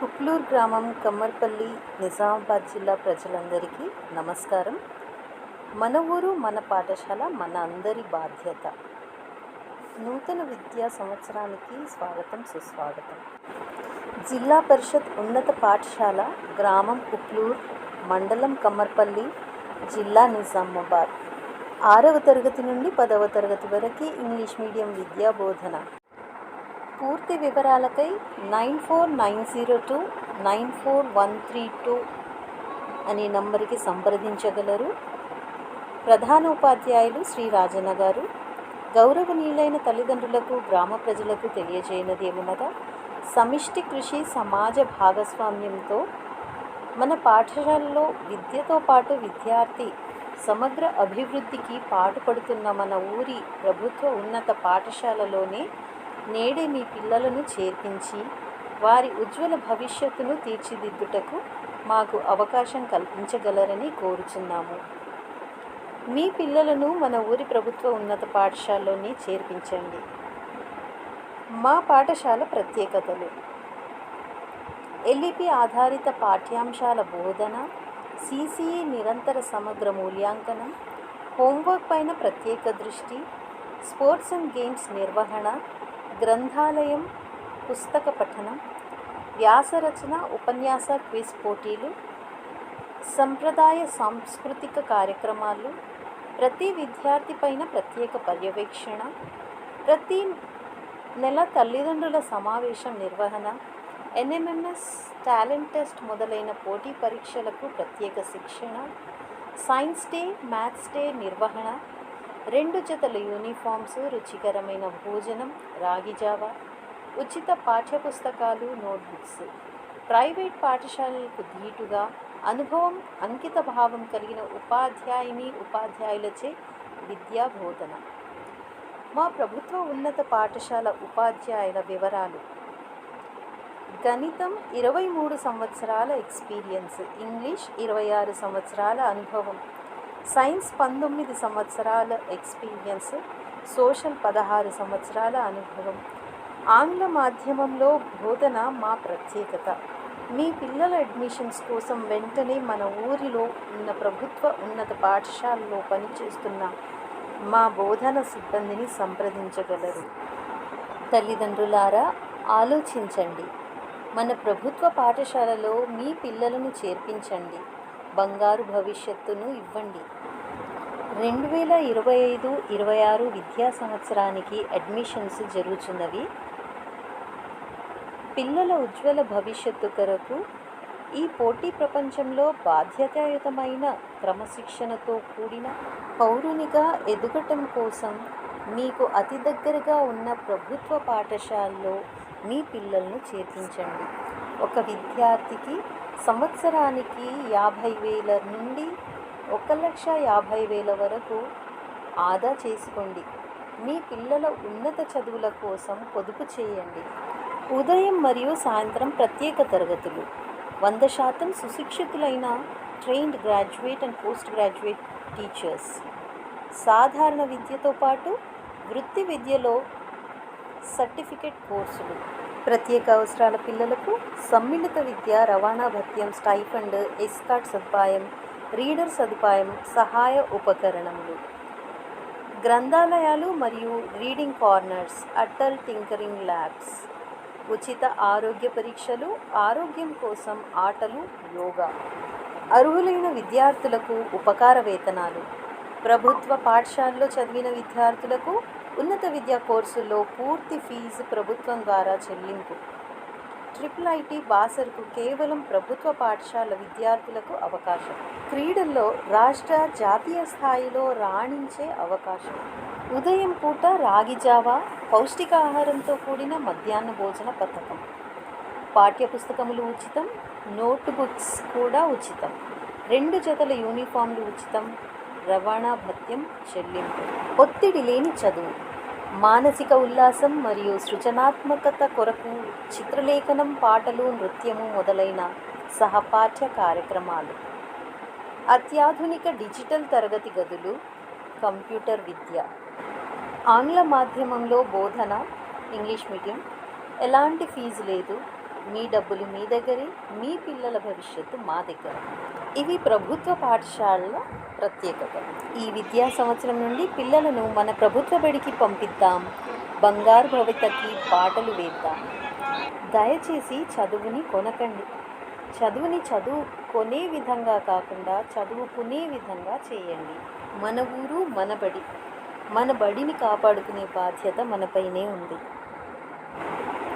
కుక్లూర్ గ్రామం కమ్మర్పల్లి నిజామాబాద్ జిల్లా ప్రజలందరికీ నమస్కారం. మన ఊరు మన పాఠశాల మన అందరి బాధ్యత. నూతన విద్యా సంవత్సరానికి స్వాగతం సుస్వాగతం. జిల్లా పరిషత్ ఉన్నత పాఠశాల గ్రామం కుక్లూర్ మండలం కమ్మర్పల్లి జిల్లా నిజామాబాద్. ఆరవ తరగతి నుండి పదవ తరగతి వరకు ఇంగ్లీష్ మీడియం విద్యా బోధన పూర్తి వివరాలకై nine four nine zero two nine four one three two అనే నంబర్కి సంప్రదించగలరు. ప్రధాన ఉపాధ్యాయులు శ్రీ రాజన్న గారు. గౌరవనీయులైన తల్లిదండ్రులకు గ్రామ ప్రజలకు తెలియజేయనది ఏమనగా సమిష్టి కృషి సమాజ భాగస్వామ్యంతో మన పాఠశాలలో విద్యతో పాటు విద్యార్థి సమగ్ర అభివృద్ధికి పాటుపడుతున్న మన ఊరి ప్రభుత్వ ఉన్నత పాఠశాలలోనే నేడే మీ పిల్లలను చేర్పించి వారి ఉజ్వల భవిష్యత్తును తీర్చిదిద్దుటకు మాకు అవకాశం కల్పించగలరని కోరుచున్నాము. మీ పిల్లలను మన ఊరి ప్రభుత్వ ఉన్నత పాఠశాలలోని చేర్పించండి. మా పాఠశాల ప్రత్యేకతలు. ఎల్ఈపి ఆధారిత పాఠ్యాంశాల బోధన సిసిఈ నిరంతర సమగ్ర మూల్యాంకనం హోంవర్క్ పైన ప్రత్యేక దృష్టి స్పోర్ట్స్ అండ్ గేమ్స్ నిర్వహణ గ్రంథాలయం పుస్తక పఠనం వ్యాసరచన ఉపన్యాస క్విజ్ పోటీలు సంప్రదాయ సాంస్కృతిక కార్యక్రమాలు ప్రతి విద్యార్థి పైన ప్రత్యేక పర్యవేక్షణ ప్రతి నెల తల్లిదండ్రుల సమావేశం నిర్వహణ ఎన్ఎంఎంఎస్ టాలెంట్ టెస్ట్ మొదలైన పోటీ పరీక్షలకు ప్రత్యేక శిక్షణ సైన్స్ డే మ్యాథ్స్ డే నిర్వహణ రెండు జతల యూనిఫామ్స్ రుచికరమైన భోజనం రాగి జావా ఉచిత పాఠ్యపుస్తకాలు నోట్బుక్స్. ప్రైవేట్ పాఠశాలలకు ధీటుగా అనుభవం అంకిత భావం కలిగిన ఉపాధ్యాయుని ఉపాధ్యాయులచే విద్యా బోధన. మా ప్రభుత్వ ఉన్నత పాఠశాల ఉపాధ్యాయుల వివరాలు. గణితం ఇరవై మూడు సంవత్సరాల ఎక్స్పీరియన్స్ ఇంగ్లీష్ ఇరవై ఆరు సంవత్సరాల అనుభవం. సైన్స్ పంతొమ్మిది సంవత్సరాల ఎక్స్పీరియన్స్ సోషల్ పదహారు సంవత్సరాల అనుభవం. ఆంగ్ల మాధ్యమంలో బోధన మా ప్రత్యేకత. మీ పిల్లల అడ్మిషన్స్ కోసం వెంటనే మన ఊరిలో ఉన్న ప్రభుత్వ ఉన్నత పాఠశాలలో పనిచేస్తున్న మా బోధన సిబ్బందిని సంప్రదించగలరు. తల్లిదండ్రులారా ఆలోచించండి. మన ప్రభుత్వ పాఠశాలలో మీ పిల్లలను చేర్పించండి. బంగారు భవిష్యత్తును ఇవ్వండి. రెండు వేల ఇరవై ఐదు ఇరవై ఆరు విద్యా సంవత్సరానికి అడ్మిషన్స్ జరుగుతున్నవి. పిల్లల ఉజ్వల భవిష్యత్తు కొరకు ఈ పోటీ ప్రపంచంలో బాధ్యతాయుతమైన క్రమశిక్షణతో కూడిన పౌరునిగా ఎదుగటం కోసం మీకు అతి దగ్గరగా ఉన్న ప్రభుత్వ పాఠశాలలో మీ పిల్లలను చేర్పించండి. ఒక విద్యార్థికి సంవత్సరానికి యాభై వేల నుండి ఒక లక్ష యాభై వేల వరకు ఆదా చేసుకోండి. మీ పిల్లల ఉన్నత చదువుల కోసం పొదుపు చేయండి. ఉదయం మరియు సాయంత్రం ప్రత్యేక తరగతులు. వంద శాతం సుశిక్షితులైన trained graduate and post graduate teachers. సాధారణ విద్యతో పాటు వృత్తి విద్యలో సర్టిఫికేట్ కోర్సులు. ప్రత్యేక అవసరాల పిల్లలకు సమ్మిళిత విద్య రవాణా భత్యం స్టైఫండ్ ఎస్కాట్ సదుపాయం రీడర్ సదుపాయం సహాయ ఉపకరణములు. గ్రంథాలయాలు మరియు reading corners Atal tinkering labs. ఉచిత ఆరోగ్య పరీక్షలు ఆరోగ్యం కోసం ఆటలు యోగా. అర్హులైన విద్యార్థులకు ఉపకార వేతనాలు ప్రభుత్వ పాఠశాలలో చదివిన విద్యార్థులకు ఉన్నత విద్యా కోర్సుల్లో పూర్తి ఫీజు ప్రభుత్వం ద్వారా చెల్లింపు. ట్రిపుల్ ఐటీ బాసర్కు కేవలం ప్రభుత్వ పాఠశాల విద్యార్థులకు అవకాశం. క్రీడల్లో రాష్ట్ర జాతీయ స్థాయిలో రాణించే అవకాశం. ఉదయం పూట రాగి జావా పౌష్టికాహారంతో కూడిన మధ్యాహ్న భోజన పథకం. పాఠ్యపుస్తకములు ఉచితం నోట్ బుక్స్ కూడా ఉచితం. రెండు జతల యూనిఫామ్లు ఉచితం. రవాణా భత్యం చెల్లింపు. ఒత్తిడి లేని చదువు. మానసిక ఉల్లాసం మరియు సృజనాత్మకత కొరకు చిత్రలేఖనం పాటలు నృత్యము మొదలైన సహపాఠ్య కార్యక్రమాలు. అత్యాధునిక డిజిటల్ తరగతి గదులు కంప్యూటర్ విద్య. ఆంగ్ల మాధ్యమంలో బోధన ఇంగ్లీష్ మీడియం. ఎలాంటి ఫీజు లేదు. మీ డబ్బులు మీ దగ్గరే మీ పిల్లల భవిష్యత్తు మా దగ్గర. ఇవి ప్రభుత్వ పాఠశాలల ప్రత్యేకత. ఈ విద్యా సంవత్సరం నుండి పిల్లలను మన ప్రభుత్వ బడికి పంపిద్దాం. బంగారు భవితకి పాటలు వేద్దాం. దయచేసి చదువుని కొనకండి. చదువుని చదువు కొనే విధంగా కాకుండా చదువుకునే విధంగా చేయండి. మన ఊరు మన బడి. మన బడిని కాపాడుకునే బాధ్యత మనపైనే ఉంది.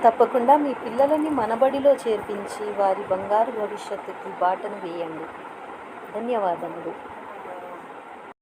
తప్పకుండా మీ పిల్లలని మనబడిలో చేర్పించి వారి బంగారు భవిష్యత్తుకి బాటను వేయండి. ధన్యవాదములు.